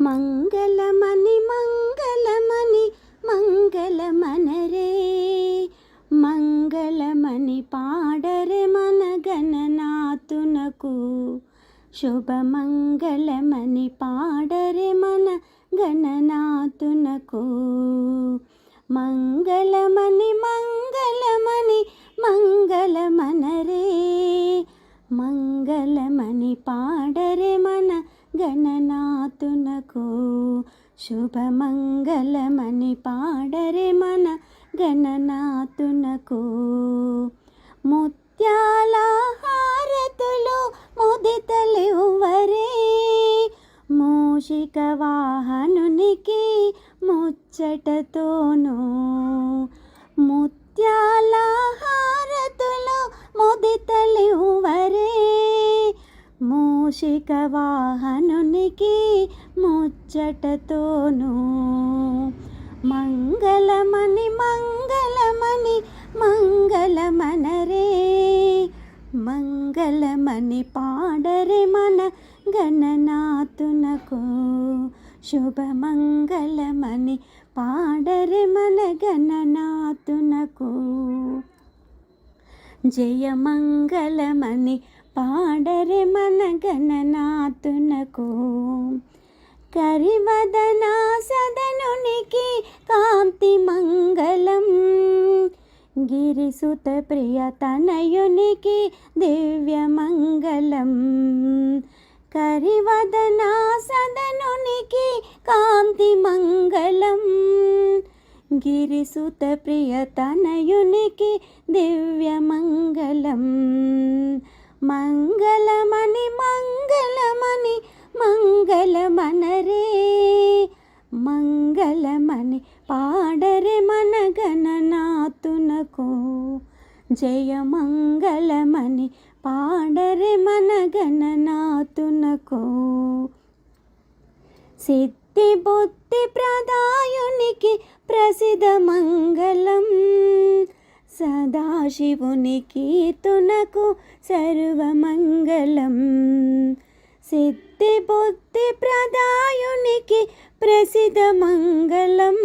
మంగళమని మంగళమని మంగళమనరే మంగళమని పాడరే మన గణనాథునకు శుభమంగళమని పాడరే మన గణనాథునకు గణనాథునకు శుభమంగళమని పాడరే మన గణనాథునకు. ముత్యాల హారతులు ముదితలివ్వరే. మూషిక వాహనునికి ముచ్చటతోనూ ముత్యాల మూషిక వాహనునికి ముచ్చటతోనూ. మంగళమణి మంగళమణి మంగళమనరే. మంగళమణి పాడరే మన గణనాథునకు. శుభమంగళమణి పాడరే మన గణనాథునకు. జయమంగళమని పాడరే మన గణనాథునకు కరివదనా సదనునికి కాంతి మంగళం. గిరిసుత ప్రియ తనయునికి దివ్య మంగళం. కరివదనా సదనునికి కాంతి మంగళం. గిరిసుత ప్రియ తనయునికి దివ్య మంగళమణి మంగళమణి మంగళమనరే. మంగళమణి పాడరే మన గణనాథునకు. జయ మంగళమణి పాడరే మన గణనాథునకు. సిద్ధి బుద్ధి ప్రదాయునికి ప్రసిద్ధ మంగళం సదాశివుని కీర్తునకు సర్వమంగళం. సిద్ధి బుద్ధి ప్రదాయునికి ప్రసిద్ధ మంగళం.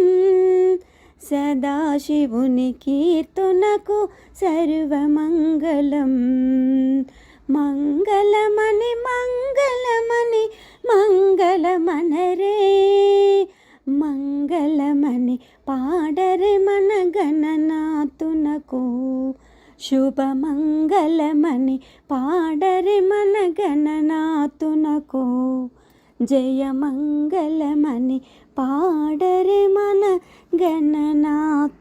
సదాశివుని కీర్తునకు సర్వమంగళం. మంగళమని మంగళమని మంగళమనరే. మంగళమని పాడ మనకు శుభమంగళమని పాడరి మన గణనాథునకు జయమంగళమని పాడరి మన గణనాథ